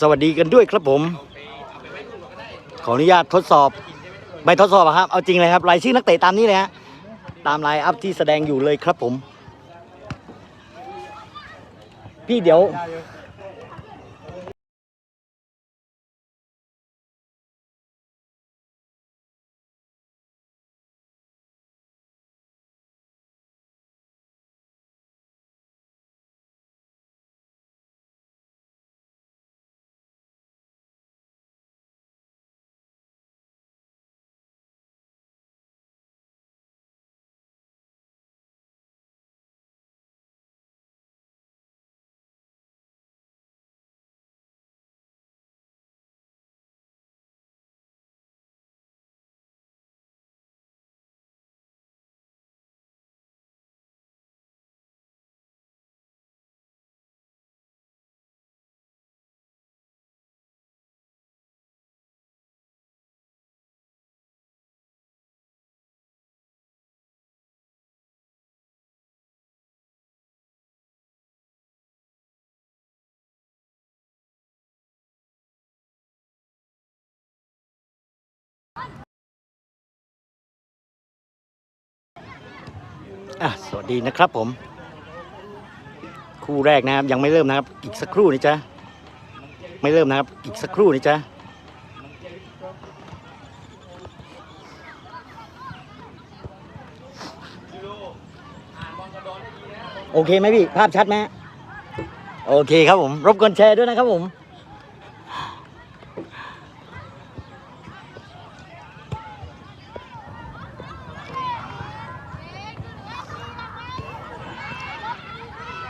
สวัสดีกันด้วยครับผม ขออนุญาตทดสอบ ไม่ทดสอบครับ เอาจริงเลยครับรายชื่อนักเตะตามนี้เลยฮะ ตามไลน์อัพที่แสดงอยู่เลยครับผม พี่เดี๋ยว อะสวัสดีนะครับผม คู่แรกนะครับ ยังไม่เริ่มนะครับ อีกสักครู่นะจ๊ะไม่เริ่มนะครับ อีกสักครู่นะจ๊ะโอเคไหมพี่ ภาพชัดไหมโอเคครับผม รบกวนแชร์ด้วยนะครับผม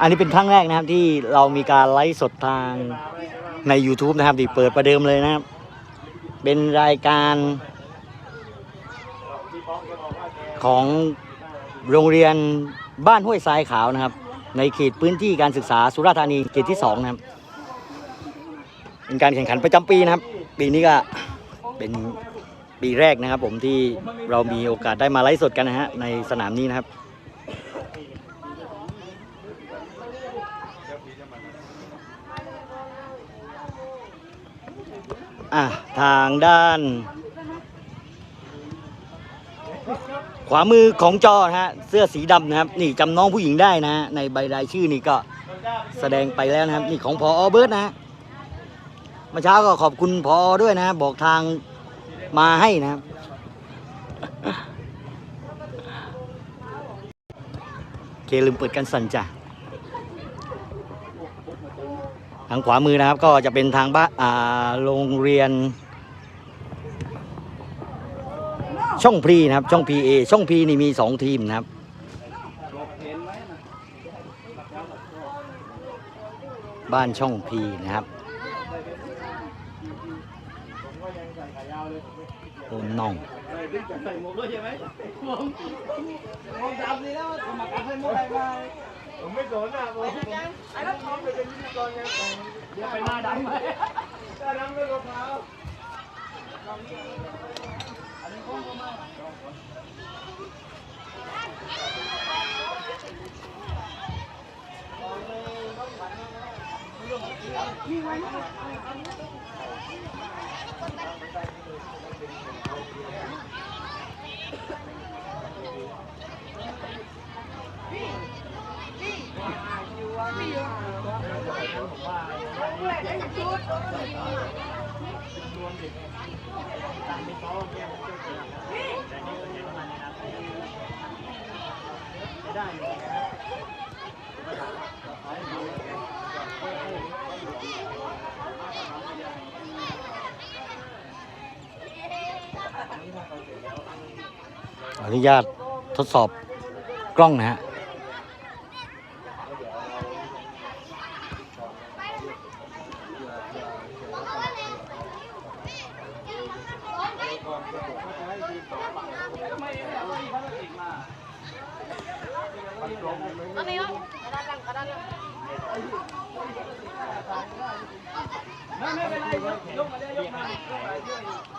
อันนี้เป็นครั้งแรกนะครับที่เรามีการไลฟ์สดทางใน YouTube นะครับที่เปิดประเดิมเลยนะครับ เป็นรายการของโรงเรียนบ้านห้วยทรายขาวนะครับ ในเขตพื้นที่การศึกษาสุราษฎร์ธานีเขตที่สองนะครับเป็นการแข่งขันประจำปีนะครับ ปีนี้ก็เป็นปีแรกนะครับ ผมที่เรามีโอกาสได้มาไลฟ์สดกันนะฮะในสนามนี้นะครับ อะ ทางด้าน ขวามือของจอฮะ เสื้อสีดำนะครับ นี่จำน้องผู้หญิงได้นะ ในใบรายชื่อนี่ก็แสดงไปแล้วนะครับ นี่ของพอเบิร์ตนะเมื่อเช้าก็ขอบคุณพอด้วยนะ บอกทางมาให้นะครับเคลืมเปิดกันสั่นจ้ะ ทางขวามือนะครับก็จะเป็นทางบ้านโรงเรียน ช่องพีนะครับ ช่องพีเอช่องพีนี่มีสองทีมนะครับบ้านช่องพีนะครับโอ้น้องผมไม่สนอะ ผมไอ้แล้วทอมไปเป็นพิธีกรไงเดี๋ยวไปหน้าดำเลยหน้าดำด้วยรองเท้า อนุญาตทดสอบกล้องนะฮะไม่ไม่เป็นไรยกมาเลยยกมา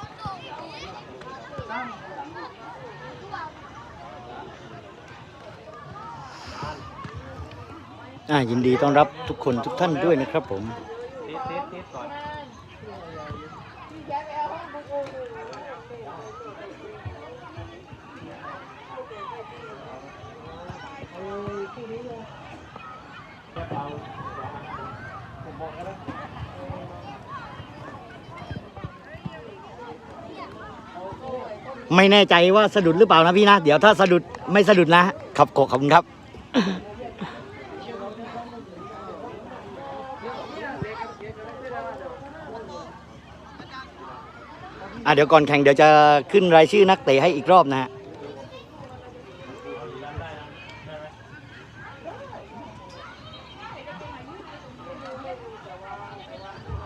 อ่ายินดีต้อนรับทุกคนทุกท่านด้วยนะครับผมไม่แน่ใจว่าสะดุดหรือเปล่านะพี่นะ เดี๋ยวถ้าสะดุดไม่สะดุดนะขอบขอบคุณครับ อะเดี๋ยวก่อนแข่งเดี๋ยวจะขึ้นรายชื่อนักเตะให้อีกรอบนะฮะ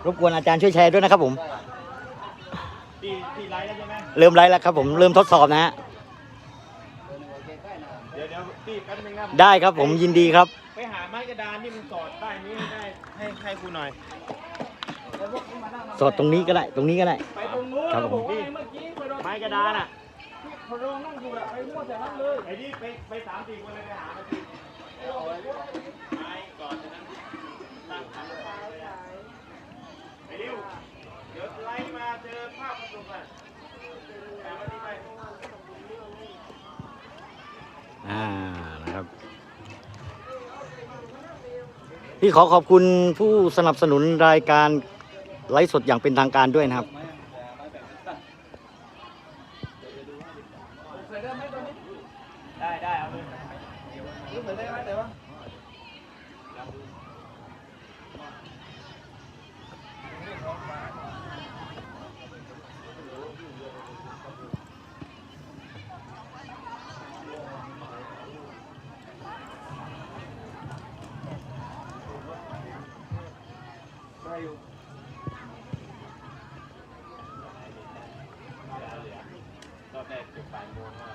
รบกวนอาจารย์ช่วยแชร์ด้วยนะครับผม เริ่มไลฟ์แล้วครับผม เริ่มทดสอบนะฮะ เดี๋ยวเดี๋ยวตีแป๊บนึงนะได้ครับผมยินดีครับ ไปหาไม้กระดานที่มันสอดได้นี้ให้ได้ให้ให้ครูหน่อย สดตรงนี้ก็ได้ ตรงนี้ก็ได้ ไปตรงนู้นครับผม อกว่าไอ้เมื่อกี้ไปโดนไม้กระดานอะเขาลงนั่งอยู่อะไปมั่วแต่นั้นเลยไอ้นี่ไปไปสามสี่คนเลยไปหามาทีไม้ก่อนจากนั้นตั้งขาไอ้ริวเดี๋ยวไล่มาเจอภาพประสบอะแต่วันนี้ไปอ่านะครับ พี่ขอขอบคุณผู้สนับสนุนรายการ ไลฟ์สดอย่างเป็นทางการด้วยนะครับ ได้ได้เอาเลยรู้เหมือนได้ไหมแต่ว่า รอบแรกเก็บบ่ายโมงว่า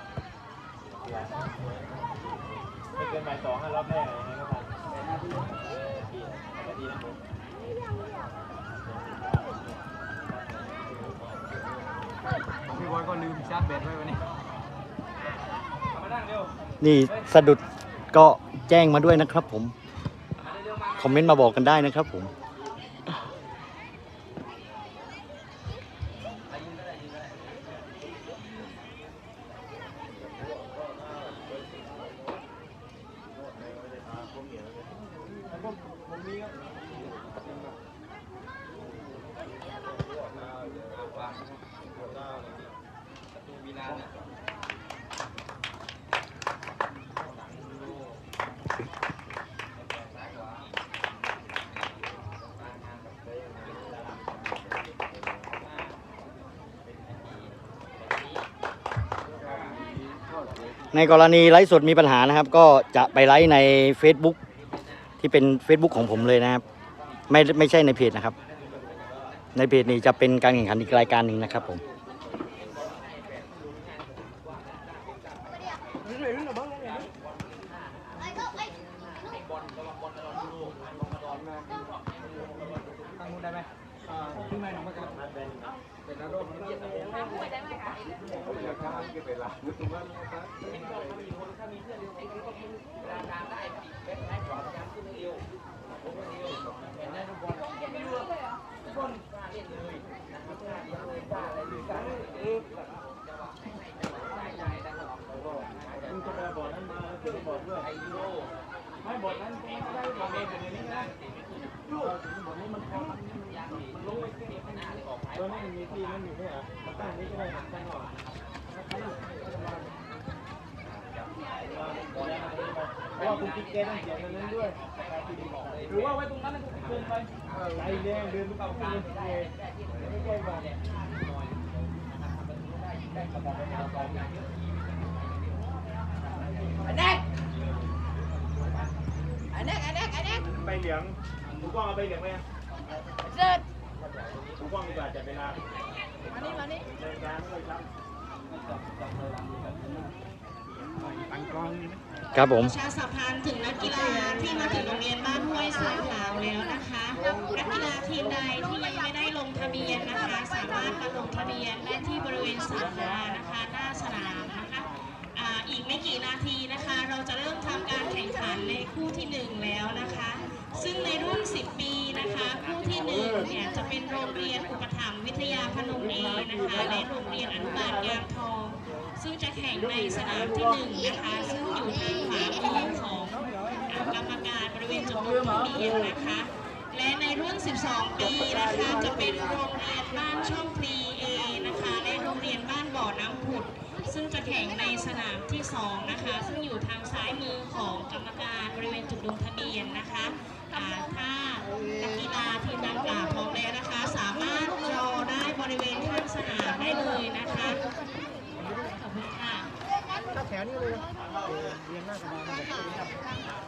ไม่เกินบ่ายสองอะรอบแรกยังไงก็ทันดีนะพี่บอยก็ลืมชาร์จแบตไว้วันนี้มานั่งเร็ว นี่สะดุดก็แจ้งมาด้วยนะครับผม คอมเมนต์มาบอกกันได้นะครับผม ในกรณีไลฟ์สดมีปัญหานะครับ ก็จะไปไลฟ์ใน Facebook ที่เป็น Facebook ของผมเลยนะครับ ไม่ไม่ใช่ในเพจนะครับ ในเพจนี้จะเป็นการแข่งขันอีกรายการหนึ่งนะครับผม ตั้งนู้นได้ไหมอ่าขึ้นมาหน่อยมากันเป็นอารมณ์แล้วมึงจะไปเอาบอร์ดนั้นมาแล้วเดี๋ยวบอร์ดด้วยไม่บอร์ดนั้นไม่ได้บอร์ดเองเป็นอย่างนี้นะลูกบอร์ดนี้มันพอมันมันลงไปที่ ตัวนี้มันมีที่มันอยู่เนี่ยมาตั้งนี้ก็ได้ตั้งออกเพราะว่าคุณกิ๊กแกต้องเขียนอันนั้นด้วยหรือว่าไว้ตรงนั้นนะเกินไปใจแรงเดินไปเอาขึ้นเลยไม่ใช่บอร์ดอันนี้อันนี้อันนี้ใบเหลืองถูกกล้องเอาใบเหลืองไหมเดินถู กกล้องดีกว่าจัดเวลามานี่มานี่เดินการไม่เลยครับตั้งกล้องนี่ไหมครับผมประชาสัมพันธ์ถึงนักกีฬาที่มาถึงโรงเรียนบ้านห้วยสายขาวแล้วนะคะนักกีฬาทีมใดที่ยังไม่ได้ลงทะเบียนนะคะสามารถมาลงทะเบียนได้ที่บริเวณสารานะคะหน้าสนามนะคะอ่าอีกไม่กี่นาทีนะคะ เราจะเริ่มทำการแข่งขันในคู่ที่หนึ่งแล้วนะคะ ซึ่งในรุ่น 10 ปี นะคะคู่ที่หนึ่งเนี่ยจะเป็นโรงเรียนอุปถัมภ์วิทยาพนมเอนะคะ และโรงเรียนอนุบาลยางทอง ซึ่งจะแข่งในสนามที่หนึ่งนะคะ ซึ่งอยู่ทางขวามือของกรรมการบริเวณจุดลงทะเบียนนะคะ และในรุ่น 12 ปีนะคะจะเป็นโรงเรียนบ้านช่องพลีเอนะคะ และโรงเรียนบ้านบ่อน้ำผุด ซึ่งจะแข่งในสนามที่ 2 นะคะ ซึ่งอยู่ทางซ้ายมือของกรรมการบริเวณจุดลงทะเบียนนะคะ กาถ้านักกีฬาทีมดังกล่าวพร้อมแล้วนะคะ สามารถรอได้บริเวณข้างสนามได้เลยนะคะขอบคุณค่ะถ้าแถวนี้เลยเรียงหน้ากระดานแบบ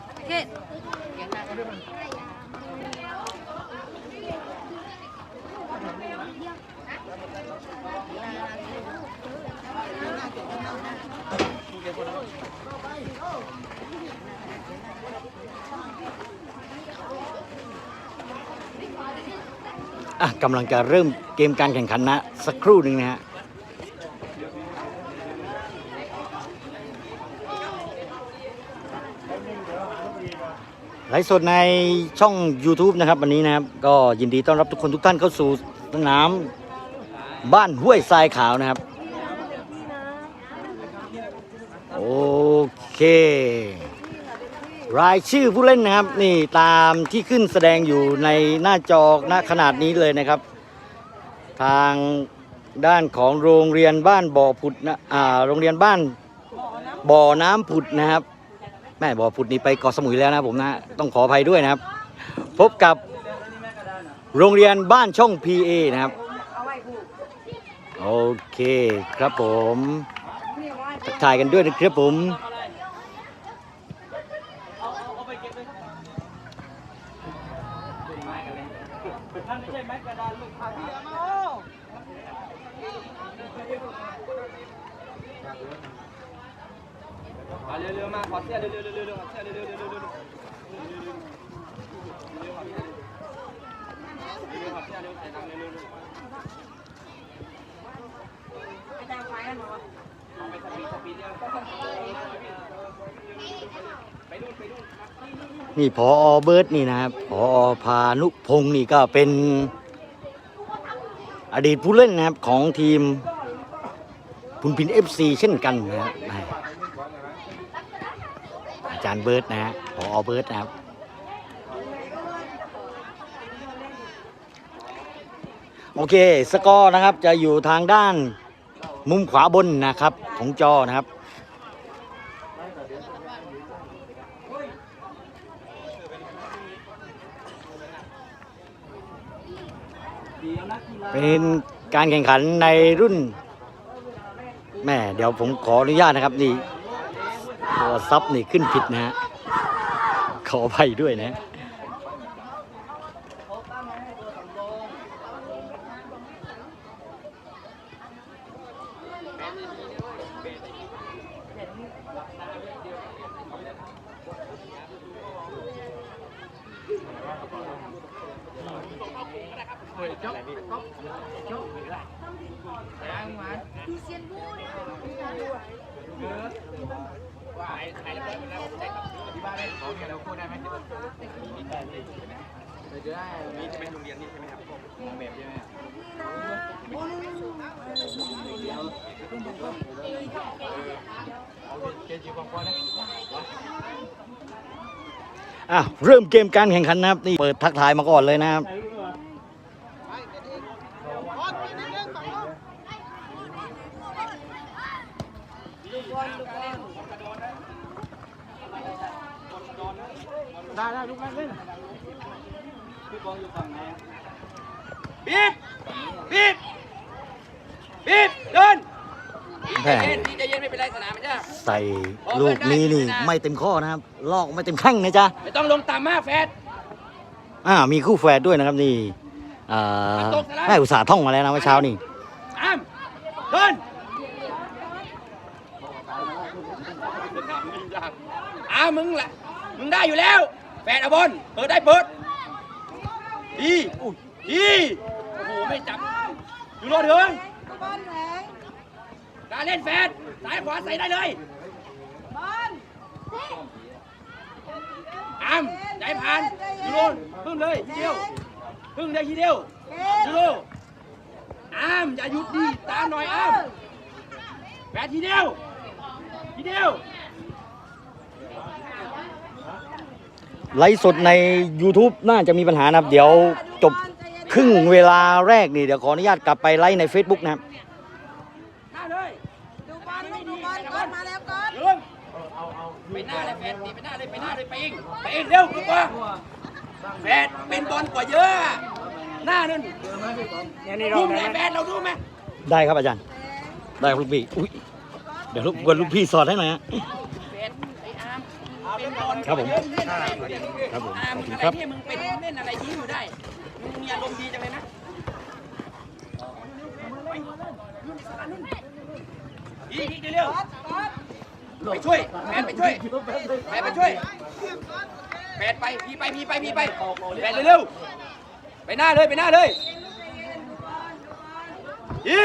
โอเคอ่ กำลังจะเริ่มเกมการแข่งขันนะ สักครู่หนึ่งนะฮะไลฟ์สดในช่อง YouTube นะครับ วันนี้นะครับ ก็ยินดีต้อนรับทุกคนทุกท่านเข้าสู่สนามบ้านห้วยทรายขาวนะครับ โอเค รายชื่อผู้เล่นนะครับ นี่ตามที่ขึ้นแสดงอยู่ในหน้าจอณขนาดนี้เลยนะครับ ทางด้านของโรงเรียนบ้านบ่อผุดนะอ่าโรงเรียนบ้านบ่อน้ำผุดนะครับ แม่บ่อผุดนี่ไปเกาะสมุยแล้วนะผมนะ ต้องขออภัยด้วยนะครับ พบกับโรงเรียนบ้านช่อง PA นะครับโอเคครับผมทักทายกันด้วยนะครับผม ท่านไม่ใช่ไม้กระดานลูกค้าที่เอามาโอ้มาเร็วๆมาขอเสื้อเร็วๆเร็วๆเร็วๆขอเสื้อเร็วๆเร็วๆเร็วๆเร็วๆเร็วๆขอเสื้อเร็วๆใส่ตังค์เร็วๆเร็วๆเอาไปสปีดสปีดเร็วไป นี่พอเบิร์ตนี่นะครับพอพานุพงศ์นี่ก็เป็น อดีตผู้เล่นนะครับของทีมพุนพินเอฟซีเช่นกันนะฮะอาจารย์เบิร์ตนะฮะพอเบิร์ตนะครับโอเค สกอร์นะครับจะอยู่ทางด้านมุมขวาบนนะครับของจอนะครับ เป็นการแข่งขันในรุ่นแม่เดี๋ยวผมขออนุญาตนะครับนี่ตัวซับนี่ขึ้นผิดนะฮะขออภัยด้วยนะ จะได้นี่จะเป็นโรงเรียนนี่ใช่ไหมครับแบบใช่ไหมครับอะเริ่มเกมการแข่งขันนะครับนี่เปิดทักทายมาก่อนเลยนะครับ ได้ได้ลูกแม่เล่น พี่บอลอยู่ฝั่งไหนบีบบีบบีบเดินแม่พี่จะเย็นไม่เป็นไรสนามมันจ้ะใส่ลูกนี้นี่ไม่เต็มข้อนะครับ ลอกไม่เต็มแข้งนะจ๊ะไม่ต้องลงต่ำมากแฟด อ่ามีคู่แฝดด้วยนะครับนี่อ่าแม่อุตส่าห์ท่องมาแล้วนะเมื่อเช้านี่ อ้ามเดินอ้ามึงแหละมึงได้อยู่แล้ว แฟดเอาบอลเปิดได้เปิด ดีอุ้ยดีโอ้โหไม่จับอยู่รอดถึงการเล่นแฟดซ้ายขวาใส่ได้เลยอ้ามใจผ่านอยู่โน่นพึ่งเลยเดียวพึ่งได้ทีเดียวดูอ้ามอย่าหยุดดิตามหน่อยอ้ามแปดทีเดียวทีเดียว ไลฟ์สดใน YouTube น่าจะมีปัญหานะครับ เดี๋ยวจบครึ่งเวลาแรกนี่เดี๋ยวขออนุญาตกลับไปไลฟ์ใน Facebook นะครับน้าเลยดูบอลดูบอลก่อนมาแล้วก่อนเรื่องไปหน้าเลยแฟนตีไปหน้าเลยไปหน้าเลยไปเองไปเองเร็วลูกบอลแฟนเป็นบอลกว่าเยอะ หน้านั่นทุ่มเลยแฟนเราดูไหมได้ครับอาจารย์ ได้ครับลูกพี่อุ๊ยเดี๋ยวลูกกวนลูกพี่สอนให้หน่อยฮะ ครับผมครับผมอาร์มขอบคุณอะไรครับที่มึงเป็นเล่นอะไรยิ้มอยู่ได้มึงมีอารมณ์ดีจังเลยนะอีกอีเร็วไปช่วยแฟนไปช่วยแฟนไปช่วยแฟนไปพีไปพีไปพีไปแฟนเร็วๆไปหน้าเลยไปหน้าเลยอี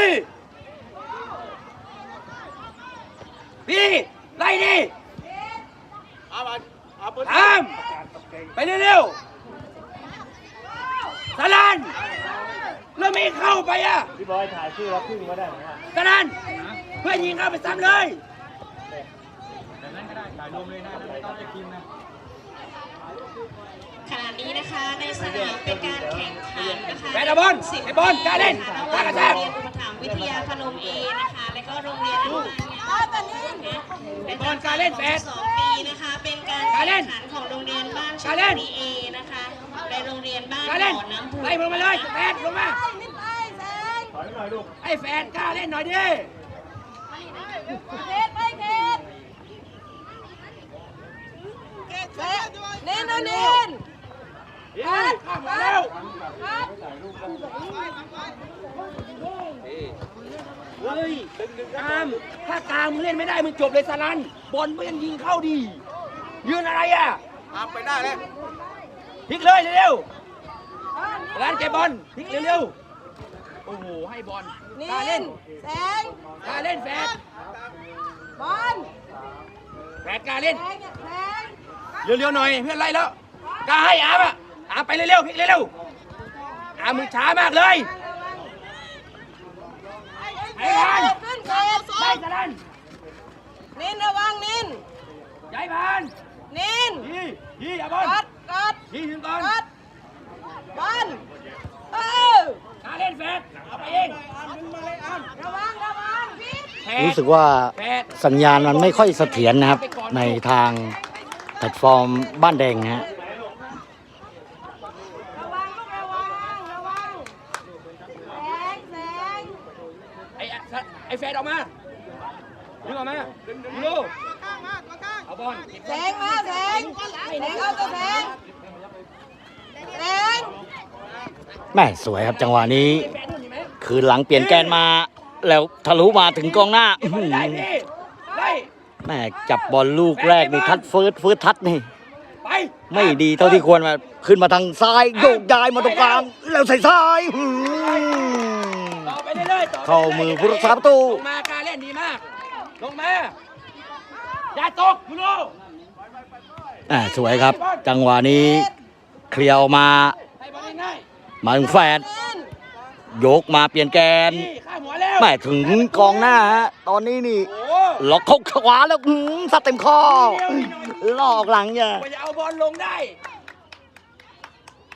พี่ไล่ดิ ตามไปเร็วๆสลันแล้วไม่เข้าไปอะพี่บอยถ่ายชื่อรับพึ่งมาได้ไหมฮะสลันเพื่อนยิงเข้าไปซ้ำเลยแต่นั้นก็ได้ถ่ายรวมเลยนะไม่ต้องจะกินนะ ขณะนี้นะคะในสนามเป็นการแข่งขันนะคะแฟนเอาบอลไอ้บอลกล้าเล่นระหกล้าว่างกระแทกโรงเรียนอุปถัมภ์วิทยาพนมเอนะคะและก็โรงเรียนอนุบาลเนี่ยเป็นบอลกล้าเล่นแฟนสองปีนะคะเป็นการกล้าเล่แข่นงขันของโรงเรียนบ้านกชล้าลเล่นบุรีเอนะคะในโรงเรียนบ้านกล้าเล่นบ่อน้ำพุไล่มึงมาเลยแฟนลงมาไม่ไปแซงถอยหน่อยลูกไอ้แฟนกล้าเล่นหน่อยดิเขตไปเขตแซงเน้นเอาเน้น เฮ้ยข้ามมาแล้วครับเฮ้ยกาม ถ้ากามมึงเล่นไม่ได้มึงจบเลยสลัน บอลมึงยิงเข้าดี ยืนอะไรอะตามไปได้เลยพลิกเลยเร็วๆสลันเก็บบอลพลิกเร็วๆ โอ้โห ให้บอลกล้าเน้เล่นนแซงกล้าเล่นแฟนบอลแฟนกล้าเล่นแซงแซงเร็วๆหน่อยเพื่อนไล่แล้วกล้าให้อามอะ อามไปเร็วๆพลิกเร็วๆอามมึงช้ามากเลยไอ้พันขึ้นเขตได้สลันนินระวังนินใหญ่พันนินยี่ยี่อย่าบอลกัดกัดยี่ถึงก่อนกัดบอลเออกล้าเล่นแฟนเอาไปเองระวังระวังพี่แฟนรู้สึกว่าแฟนสัญญาณมันไม่ค่อยเสถียรนะครับในทางแพลตฟอร์มบ้านแดงนะฮะระวังลูกระวังระวังแซงแซง ไอ้ไอ้แฟนออกมาดึงออกมาดึงดูเอาบอล แซงมาแซงแซงเอาตัวแซงแซง แม่สวยครับจังหวะนี้แฟนนู่นเห็นไหมคืนหลังเปลี่ยนแกนมา แล้วทะลุมาถึงกองหน้าอื้อหือได้พี่ไล่แม่จับบอลลูกแรกนี่ทัดเฟิร์สเฟิร์สทัดนี่ไปไม่ดีเท่าที่ควรมาขึ้นมาทางซ้ายโยกย้ายมาตรงกลางแล้วใส่ซ้ายหืมต่อไปเรื่อยๆต่อไปรื่ยๆเข้ามือผู้รักษาประตูลงมาการเล่นดีมากลงมาอย่าตกยูโรอ่าสวยครับ จังหวะนี้เคลียร์ออกมาให้บอลง่าย มาถึงแฟนเน้นยกมาเปลี่ยนแกๆนนี่ข้ามหัวแล้วแม่ถึงกองหน้าฮะตอนนี้นี่โอ้ล็อกเข้าขวาแล้วหืมสัดเต็มข้อลอกหลังอย่ากว่าจะเอาบอลลงได้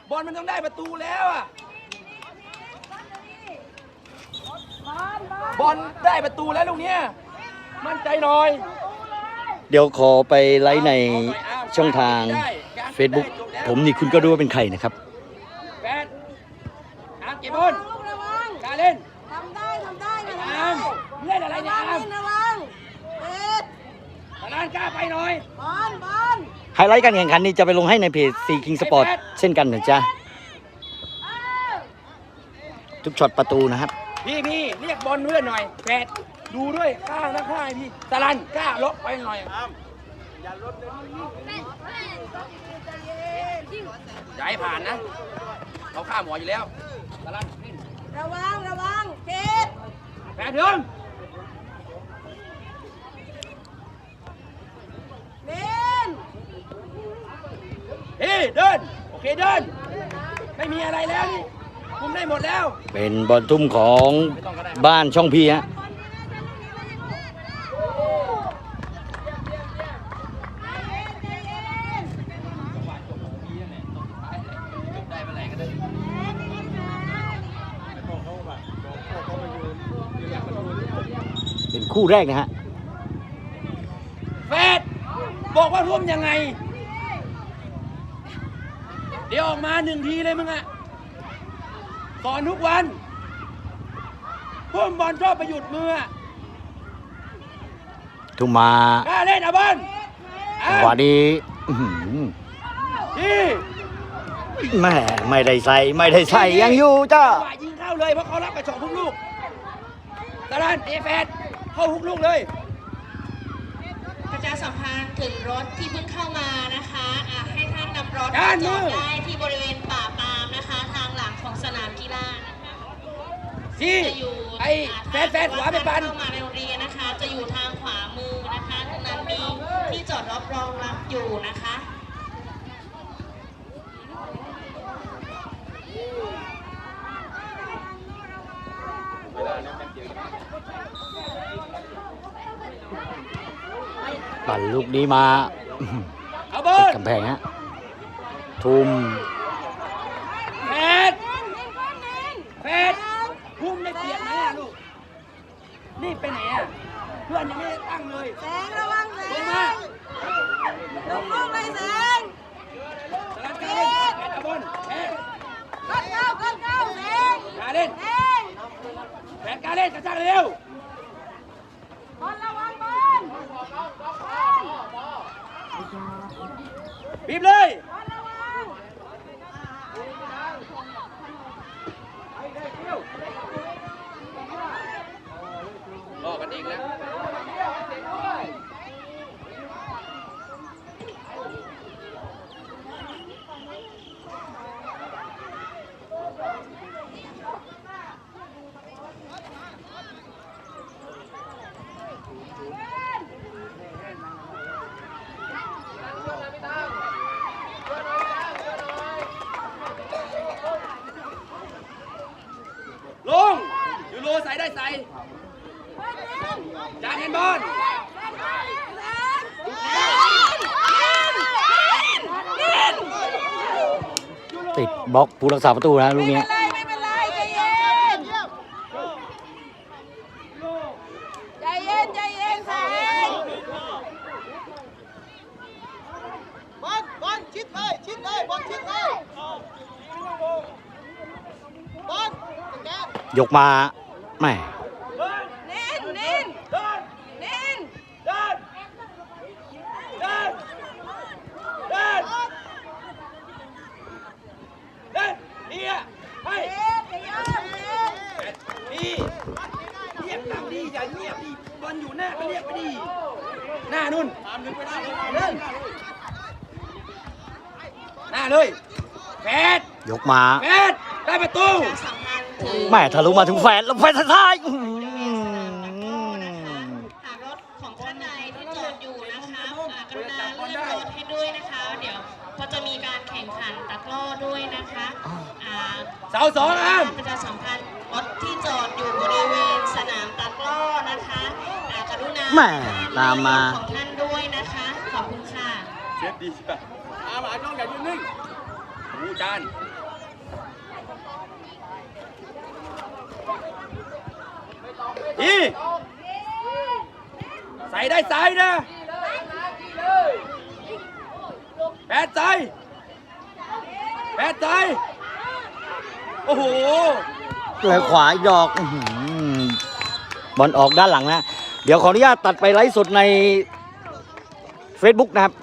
บอลมันต้องได้ประตูแล้วอะบอลได้ประตูแล้วลูกเนี้ยมั่นใจหน่อย เดี๋ยวขอไปไลฟ์ในช่องทาง Facebook ผมนี่คุณก็รู้ว่าเป็นใครนะครับ แฟนอามเก็บบอล ลูกระวัง การเล่น ทำได้ทำได้นะ อามเล่นอะไร ระ เนี่ย วัง อาม นินระวังเอ็ด ตลานกล้าไปหน่อย บอลบอล ไฮไลท์การแข่งขันนี่จะไปลงให้ในเพจ C King Sport เช่นกันนะจ๊ะ ทุกช็อตประตูนะครับ พี่พี่เรียกบอลเพื่อนหน่อยแฟดดูด้วยข้านะข้าพี่ตะลันกล้าลบไปหน่อยอย่าให้ผ่านนะเขาข้ามหัวอยู่แล้วตะลันนิ่งระวังระวังเขตแฟดถึงเน้นพี่เดินโอเคเดินแฟไม่มีอะไรแล้วนี่คุมได้หมดแล้ว เป็นบอลทุ่มของบ้านช่องพีฮะเป็นคู่แรกนะฮะ เฟดบอกว่าร่วมยังไง เดี๋ยวออกมาหนึ่งทีเลยมึงอะสอนทุกวันพุ่มบอลชอบไปหยุดมืออะทุ่มมากล้าเล่นอะบอลจังหวะนี้อื้อหือที่แม่ไม่ได้ใส่ไม่ได้ใส่ยังอยู่จ้าจังหวะยิงเข้าเลยเพราะเขารับกระชอกทุกลูกตาลันเอเฟดเข้าทุกลูกเลยประชา สัมพันธ์ถึงรถที่เพิ่งเข้ามานะคะอะให้ท่านนำรถด้านจมืออดได้ที่บริเวณป่าปาล์มนะคะ ทางหลังของสนามกีฬานะคะที่จะอยู่ไอ้แฟดแฟดขวาไปปันเข้ามาในโรงเรียนนะคะ จะอยู่ทางขวามือนะคะตรงนั้นมีที่จอดรถรองรับอยู่นะคะ ปั่นลูกนี้มาอื้อหือเอาบอติดลกำแพงฮะทุ่มแฟดแฟดพุ่มได้เปลี่ยนไหมอะลูกนี่ไปไหนอะเพื่อนยังไม่ได้ตั้งเลยแสงระวังแสลงงมาลงลงเลยแสงตาลันกล้าเล่นแฟดเอาบอลแฟดก้นเข้าก้นเข้าแสงกล้าเล่นแสงแฟดกล้าเล่นกระชากเร็ว บอลระวังบอล บีบเลย บอลระวัง รอกันอีกแล้ว ลงยูโรใส่ได้ใส่จานเห็นบอล ติด บล็อกผู้รักษาประตูนะลูกไม่นี้เป็นไรไม่เป็นไรใจเย็นใจเย็นใจเย็นแสง บอลบอลชิดเลยชิดเลยบอลชิดเลยบอลแก ยกมาแม่ นินนิน เดิน นิน เดินเดินเดินเดินเอียให้ เอ็ดใจเย็นเอ็ด ดีเรียกตามดีอย่าเงียบดิบอลอยู่หน้าก็เรียกไปดิหน้านุ่นเดินหน้าเลยแฟด ยกมาแฟดได้ประตูประชาสัมพันธ์ถึงแม่ทะลุมาถึงแฟนแล้วแฟนท้ายอื้อหือ หากรถของท่านใดที่จอดอยู่นะคะอ่ากรุณาเลื่อนรถให้ด้วยนะคะ เดี๋ยวเพราะจะมีการแข่งขันตะกร้อด้วยนะคะอ่าเสาสองอามประชาสัมพันธ์รถที่จอดอยู่บริเวณสนามตะกร้อนะคะอ่ากรุณาแม่ตามมา ของท่านด้วยนะคะ ขอบคุณค่ะเชฟดีจ้ะอามาจ้องอย่ายืนนิ่งหูจาน อีใส่ได้ใส่นะแปดใส่แปดใส่โอ้โหเลยขวาอีกดอกบอลออกด้านหลังนะ เดี๋ยวขออนุญาตตัดไปไลฟ์สดใน Facebook นะครับ